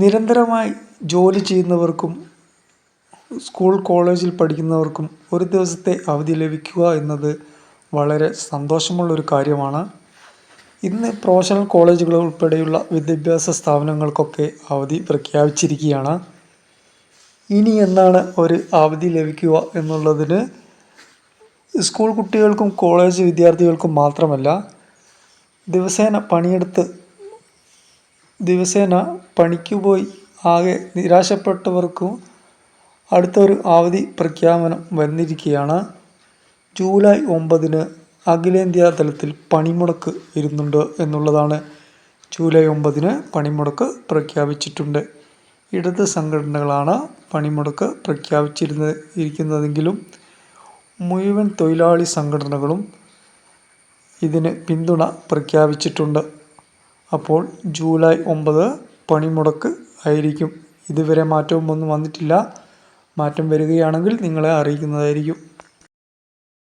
നിരന്തരമായി ജോലി ചെയ്യുന്നവർക്കും സ്കൂൾ കോളേജിൽ പഠിക്കുന്നവർക്കും ഒരു ദിവസത്തെ അവധി ലഭിക്കുക എന്നത് വളരെ സന്തോഷമുള്ളൊരു കാര്യമാണ്. ഇന്ന് പ്രൊഫഷണൽ കോളേജുകൾ ഉൾപ്പെടെയുള്ള വിദ്യാഭ്യാസ സ്ഥാപനങ്ങൾക്കൊക്കെ അവധി പ്രഖ്യാപിച്ചിരിക്കുകയാണ്. ഇനി എന്നാണ് ഒരു അവധി ലഭിക്കുക എന്നുള്ളതിന് സ്കൂൾ കുട്ടികൾക്കും കോളേജ് വിദ്യാർത്ഥികൾക്കും മാത്രമല്ല ദിവസേന പണിയെടുത്ത് ദിവസേന പണിക്ക് പോയി ആകെ നിരാശപ്പെട്ടവർക്കും അടുത്തൊരു അവധി പ്രഖ്യാപനം വന്നിരിക്കുകയാണ് ജൂലൈ ഒമ്പതിന് അഖിലേന്ത്യാ തലത്തിൽ പണിമുടക്ക് വരുന്നുണ്ട് എന്നുള്ളതാണ് ജൂലൈ ഒമ്പതിന് പണിമുടക്ക് പ്രഖ്യാപിച്ചിട്ടുണ്ട്. ഇടത് സംഘടനകളാണ് പണിമുടക്ക് പ്രഖ്യാപിച്ചിരുന്ന ഇരിക്കുന്നതെങ്കിലും മുഴുവൻ തൊഴിലാളി സംഘടനകളും ഇതിന് പിന്തുണ പ്രഖ്യാപിച്ചിട്ടുണ്ട്. അപ്പോൾ ജൂലൈ ഒമ്പത് പണിമുടക്ക് ആയിരിക്കും. ഇതുവരെ മാറ്റവും ഒന്നും വന്നിട്ടില്ല. മാറ്റം വരികയാണെങ്കിൽ നിങ്ങളെ അറിയിക്കുന്നതായിരിക്കും.